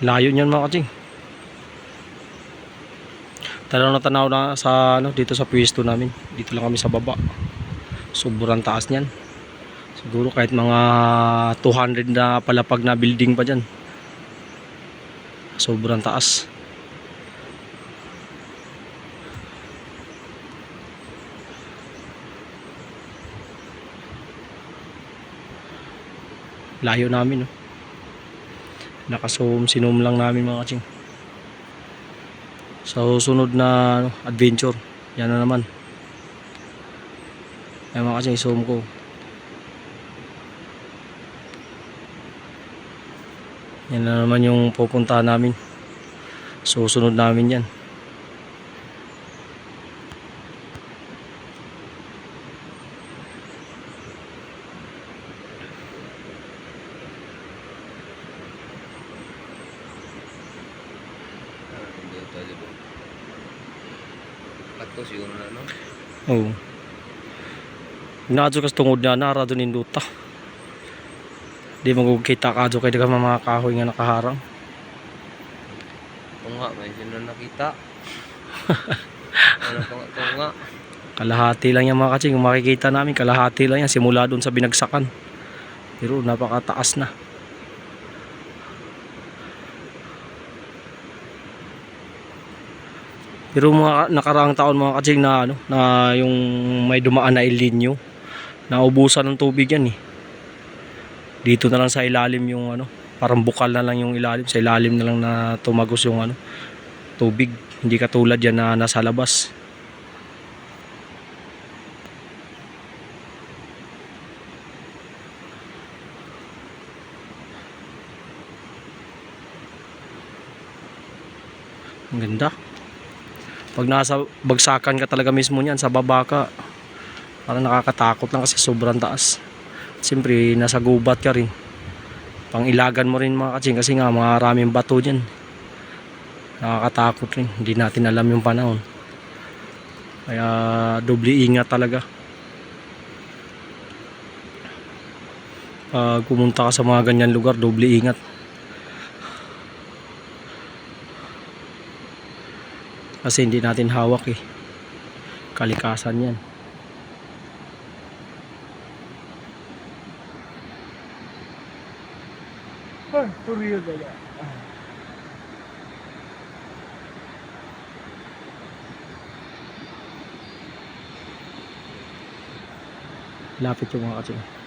Layo niyan mga katsing. Tanaw na tanaw na sa ano dito sa pwesto namin. Dito lang kami sa baba. Sobrang taas niyan. Siguro kahit mga 200 na palapag na building pa dyan. Sobrang taas. Layo namin, no? Naka-zoom, sinum lang namin mga katsing. Sa susunod na ano, adventure, yan na naman. Ay mga katsing, zoom ko. Yan na naman yung pupuntahan namin. Susunod namin yan. Ito, di ba? Pato siguro na, no? Oo. Nadyo kas tungod na narado ni Luta. Di magkita kadyo kay daga mga kahoy nga nakaharang. Ito nga, may sino nakita. ano pa nga. Kalahati lang yan mga. Kung makikita namin, kalahati lang yan. Simula doon sa binagsakan. Pero napakataas na. Pero mga nakaraang taon mga katsing na ano, na yung may dumaan na El Nino, naubusan ng tubig yan eh. Dito na lang sa ilalim yung ano, parang bukal na lang yung ilalim, sa ilalim na lang na tumagos yung ano, tubig. Hindi katulad yan na nasa labas. Ang ganda. Pag nasa bagsakan ka talaga mismo niyan, sa baba ka, parang nakakatakot lang kasi sobrang taas. Siyempre, nasa gubat ka rin. Pang ilagan mo rin mga katsing kasi nga maraming bato dyan. Nakakatakot rin. Hindi natin alam yung panahon. Kaya doble ingat talaga. Pag pumunta ka sa mga ganyan lugar, doble ingat. Kasi hindi natin hawak eh. Kalikasan yan. Lapit yung mga katsing.